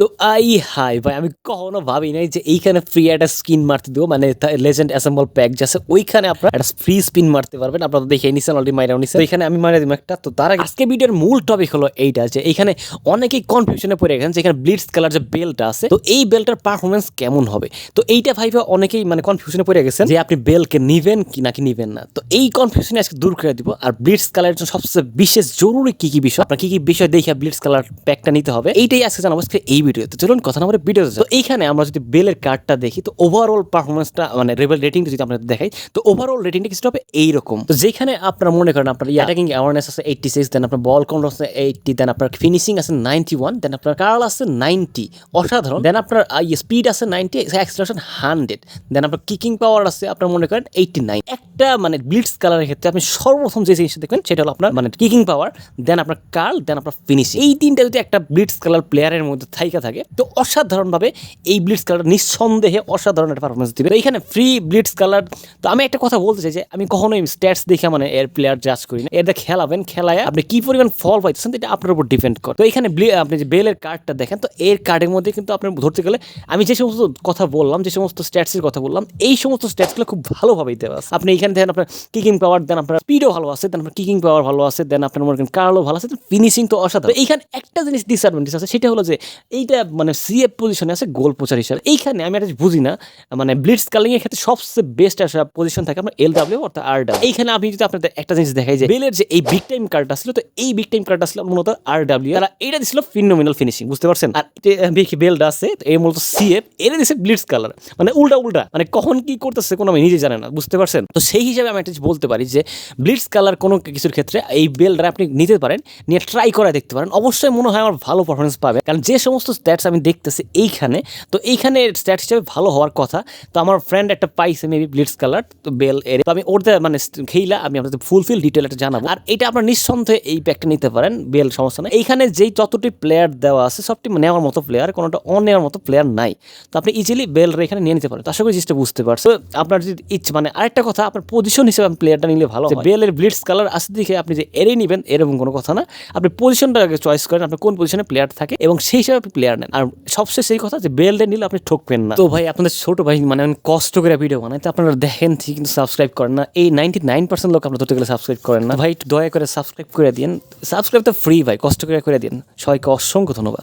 তো I high ভাই, আমি কখনো ভাবি নাই যে এইখানে ফ্রি একটা স্কিন মারতে দেবো। মানে লেজেন্ড অ্যাসেম্বল প্যাক যাচ্ছে ওইখানে আপনার একটা ফ্রি স্পিন মারতে পারবেন। আপনারা দেখে নিছেন অলরেডি মাইরাও নিছেন। এখানে আমি মারা দিব একটা। তো তার আজকে ভিডিওর মূল টপিক হলো এইটা যে এখানে অনেকেই কনফিউশনে পড়ে গেছেন যে এখানে ব্লিডস কালার যে বেলটা আছে, তো এই বেলটার পারফরমেন্স কেমন হবে? তো এইটা ভাইবে অনেকেই মানে কনফিউশনে পড়ে গেছেন যে আপনি বেলকে নিবেন কি নাকি নিবেন না। তো এই কনফিউশনে আজকে দূর করে দিব। আর ব্লিডস কালারের জন্য সবচেয়ে বিশেষ জরুরি কি কি বিষয়? আপনার কি কি বিষয় দেখে ব্লিডস কালার প্যাকটা নিতে হবে? এইটাই আজকে জানাব। এই ভিডিওতে। চলুন কথা না বলে ভিডিও তো এইখানে আমরা যদি বেলের কার্ডটা দেখি তো ওভারঅল পারফরমেন্সটা মানে রেবেল রেটিংটা যদি আপনাদের দেখাই তো ওভারঅল রেটিংটা কিছুটা হবে এইরকম। তো যেখানে আপনারা মনে করেন আপনার অ্যাটাকিং অ্যাওয়ারনেস আছে এইটটি সিক্স দেন আপনার বল কন্ট্রোল আছে এইটটি দেন আপনার ফিনিশিং আছে নাইনটি ওয়ান দেন আপনার কার্ল আছে নাইনটি অসাধারণ। দেন আপনার স্পিড আছে নাইনটি এক্সট্রাকশন হান্ড্রেড দেন আপনার কিকিং পাওয়ার আছে আপনার মনে করেন এইটটি নাইন একটা মানে ব্লিডস কালারের ক্ষেত্রে আপনি সর্বপ্রথম যে জিনিসটা দেখবেন সেটা হলো আপনার মানে কিকিং পাওয়ার দেন আপনার কার্ল দেন আপনার ফিনিশিং এই তিনটা যদি একটা ব্লিডস কালার প্লেয়ারের মধ্যে থাইকা থাকে। তো অসাধারণভাবে এই ব্লিডস কালার নিঃসন্দেহে অসাধারণ একটা পারফরমেন্স দিবে। এখানে ফ্রি ব্লিডস কালার তো আমি একটা কথা বলতে চাই যে, আমি কখনোই স্ট্যাটস দেখে মানে এর প্লেয়ার জাজ করি না। এর খেলাবেন, খেলায় আপনি কি পরিমাণ ফল পাইতেছেন এটা আপনার উপর ডিপেন্ড করে। তো এখানে আপনি যে বেলের কার্ডটা দেখেন, তো এর কার্ডের মধ্যে কিন্তু আপনার ধরতে গেলে, আমি যে সমস্ত কথা বললাম, যে সমস্ত স্ট্যাটসের কথা বললাম, এই সমস্ত স্ট্যাটসগুলো খুব ভালোভাবেই দেওয়া আছে। আপনি এখানে দেখেন আপনার কিকিং পাওয়ার দেন আপনার স্পিডও ভালো আছে দেন আপনার কিকিং পাওয়ার ভালো আছে দেন আপনার মনে কার্লও ভালো আছে ফিনিশিং তো অসাধারণ। এইখানে একটা জিনিস ডিসঅ্যাডভান্টেজ আছে, সেটা হলো যে এইটা মানে সিএফ পজিশনে আছে গোল পোচার হিসাবে। এইখানে আমি একটা বুঝি না মানে ব্লিডস কালিং এর ক্ষেত্রে সবচেয়ে বেস্ট একটা পজিশন থাকে আপনার এল ডাব্লিউ অর্থাৎ আর ডাব্লিউ এইখানে আপনি যদি আপনাদের একটা জিনিস দেখাই যে বেলের যে এই বিগ টাইম কার্ডটা ছিল, তো এই বিগ টাইম কার্ডটা ছিল মূলত আর ডাব্লিউ তারা এটা দিছিল ফিনোমিনাল ফিনিশিং বুঝতে পারছেন? আর বেলটা আছে এই মূলত সিএফ এটা দিছে ব্লিডস কালার মানে উল্টা উল্টা মানে কখন কি করতেছে কোনো আমি নিজে জানে না, বুঝতে পারছেন? তো সেই হিসাবে আমি একটা বলতে পারি যে ব্লিডস কালার কোনো কিছুর ক্ষেত্রে এই বেলটা আপনি নিতে পারেন, নিয়ে ট্রাই করে দেখতে পারেন। অবশ্যই মনে হয় আমার ভালো পারফরমেন্স পাবে। কারণ যে সমস্ত স্ট্যাটস আমি দেখতেছি এইখানে। তো এইখানে স্ট্যাট হিসেবে ভালো হওয়ার কথা। তো আমার ফ্রেন্ড একটা পাইছে মেবি ব্লিডস কালার তো বেল এর। আমি ওরতে মানে খেইলা আমি আপনাদের ফুলফিল ডিটেল একটা জানাব। আর এটা আপনার নিঃসন্দেহে এই প্যাকটা নিতে পারেন বেল সমস্যা নেই। এইখানে যেই যতটি প্লেয়ার দেওয়া আছে সবটি নেওয়ার মতো প্লেয়ার কোনোটা অন নেওয়ার মতো প্লেয়ার নাই। তো আপনি ইজিলি বেল এখানে নিয়ে নিতে পারেন। তো আশা করি জিনিসটা বুঝতে পারছ আপনার যদি ইচ্ছে মানে আরেকটা কথা আপনার পজিশন হিসেবে আপনি প্লেয়ারটা নিলে ভালো বেলের ব্লিডস কালার আসতে দেখে আপনি যে এরে নিবেন এরকম কোনো কথা না। আপনি পজিশনটা আগে চয়েস করেন আপনি কোন পজিশনে প্লেয়ার থাকে এবং সেই হিসাবে আপনি প্লেয়ার নেন। আর সবচেয়ে সেই কথা যে বেলটা নিলে আপনি ঠকবেন না। তো ভাই, আপনাদের ছোট ভাই মানে কষ্ট করে ভিডিও বানাই তো আপনারা দেখেন, ঠিক কিন্তু সাবস্ক্রাইব করেন না। এই নাইনটি নাইন পার্সেন্ট লোক আপনার ধরতে গেলে সাবস্ক্রাইব করেন না। ভাই দয়া করে সাবস্ক্রাইব করে দিন সাবস্ক্রাইব তো ফ্রি ভাই, কষ্ট করে করে দিন সবাইকে অসংখ্য ধন্যবাদ।